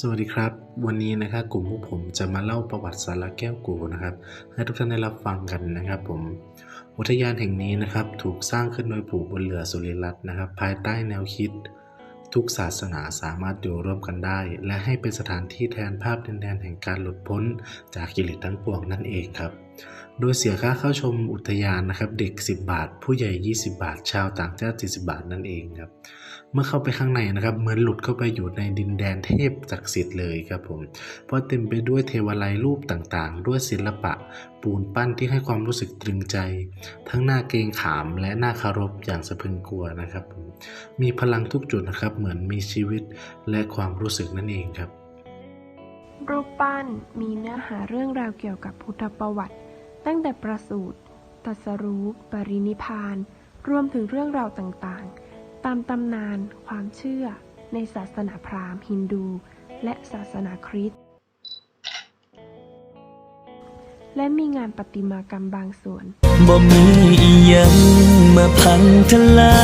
สวัสดีครับ วันนี้นะครับกลุ่มพวกผมจะมาเล่าประวัติสาระแก้วกูนะครับ ให้ทุกท่านได้รับฟังกันนะครับ ผมอุทยานแห่งนี้นะครับ ถูกสร้างขึ้นโดยผู้บุญเหลือสุริรัตน์นะครับ ภายใต้แนวคิด ทุกศาสนาสามารถอยู่ร่วมกันได้ และให้เป็นสถานที่แทนภาพดินแดนแห่งการหลุดพ้นจากกิเลสทั้งปวงนั่นเองครับ โดยเสียค่าเข้าชมอุทยานนะครับ เด็ก 10 บาท ผู้ใหญ่ 20 บาท ชาวต่างชาติ40 บาทนั่นเองครับ เมื่อเข้าไปข้างในนะครับ เหมือนหลุดเข้าไปอยู่ในดินแดนเทพศักดิ์สิทธิ์เลยครับผม เพราะเต็มไปด้วยเทวาลัยรูปต่างๆ ด้วยศิลปะ ปูนปั้นที่ให้ความรู้สึกตรึงใจ ทั้งหน้าเกรงขามและหน้าคารพอย่างสะพึงกลัวนะครับผมมีพลังทุกจุดนะครับ เหมือนมีชีวิตและความรู้สึกนั่นเองครับรูปปั้นมีเนื้อหาเรื่องราวเกี่ยวกับพุทธประวัติ ตั้งแต่ประสูติตรัสรู้ปรินิพพาน รวมถึงเรื่องราวต่างๆ ตามตำนานความเชื่อ ในศาสนาพราหมณ์ฮินดู และศาสนาคริสต์และมีงานประติมากรรมบางส่วนบ่มีอีหยังมาพังทลา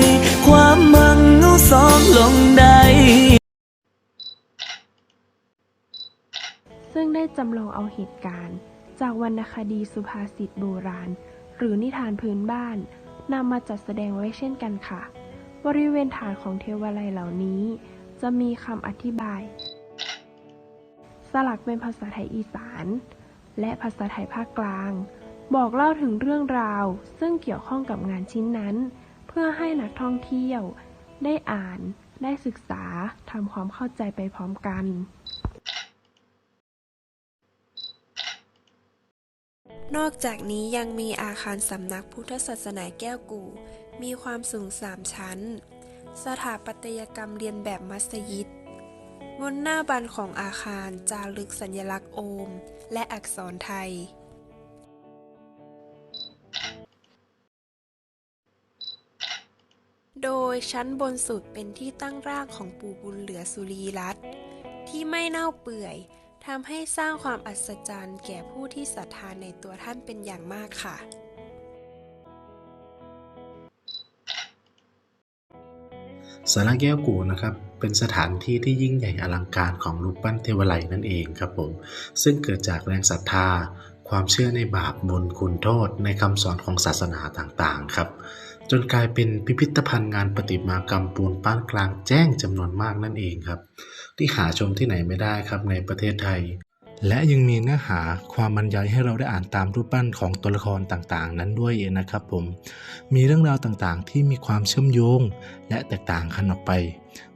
ย ความมังเงาซ้อมลงได้ ซึ่งได้จำลองเอาเหตุการณ์ จากวรรณคดีสุภาษิตโบราณ หรือนิทานพื้นบ้านนำมาจัดแสดงไว้เช่นกันค่ะ บริเวณฐานของเทวาลัยเหล่านี้ จะมีคำอธิบาย สลักเป็นภาษาไทยอีสาน และภาษาไทยภาคกลาง บอกเล่าถึงเรื่องราว ซึ่งเกี่ยวข้องกับงานชิ้นนั้น เพื่อให้นักท่องเที่ยว ได้อ่าน ได้ศึกษาทำความเข้าใจไปพร้อมกัน นอกจากนี้ยังมีอาคารสำนักพุทธศาสนาแก้วกู่ มีความสูงสามชั้น สถาปัตยกรรมเรียนแบบมัสยิด บนหน้าบันของอาคารจารึกสัญลักษณ์โอม และอักษรไทย โดยชั้นบนสุดเป็นที่ตั้งร่างของปู่บุญเหลือสุรีรัตน์ที่ไม่เน่าเปื่อย ทำให้สร้างความอัศจรรย์แก่ผู้ที่ศรัทธาในตัวท่านเป็นอย่างมากค่ะ สาระแก้วกูนะครับเป็นสถานที่ที่ยิ่งใหญ่อลังการของรูปปั้นเทวไลยนั่นเองครับผม ซึ่งเกิดจากแรงศรัทธา ความเชื่อในบาปบุญคุณโทษในคำสอนของศาสนาต่างๆครับ จนกลายเป็นพิพิธภัณฑ์งานประติมากรรมปูนปั้นกลางแจ้งจำนวนมากนั่นเองครับ ที่หาชมที่ไหนไม่ได้ครับในประเทศไทย และยังมีเนื้อหาความบรรยายให้เราได้อ่านตามรูปปั้นของตัวละครต่างๆ นั้นด้วยนะครับผม มีเรื่องราวต่างๆ ที่มีความเชื่อมโยง และแตกต่างกันออกไป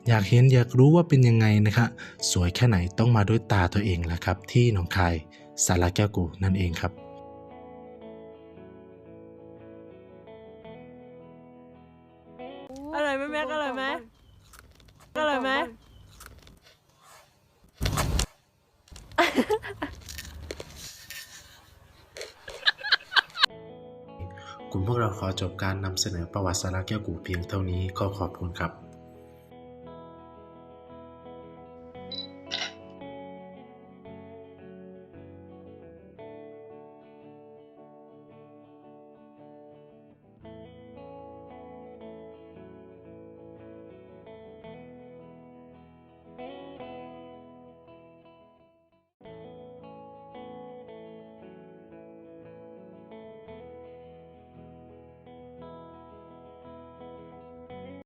อยากเห็นอยากรู้ว่าเป็นยังไงนะคะสวยแค่ไหนต้องมาด้วยตาตัวเองแหละครับ ที่หนองคายสาราแก้วกูนั่นเองครับ อร่อยไหมแม็กอร่อยไหมอร่อยไหมกลุ่มพวกเราขอจบการนำเสนอประวัติสาราแก้วกูเพียงเท่านี้ก็ขอบคุณครับ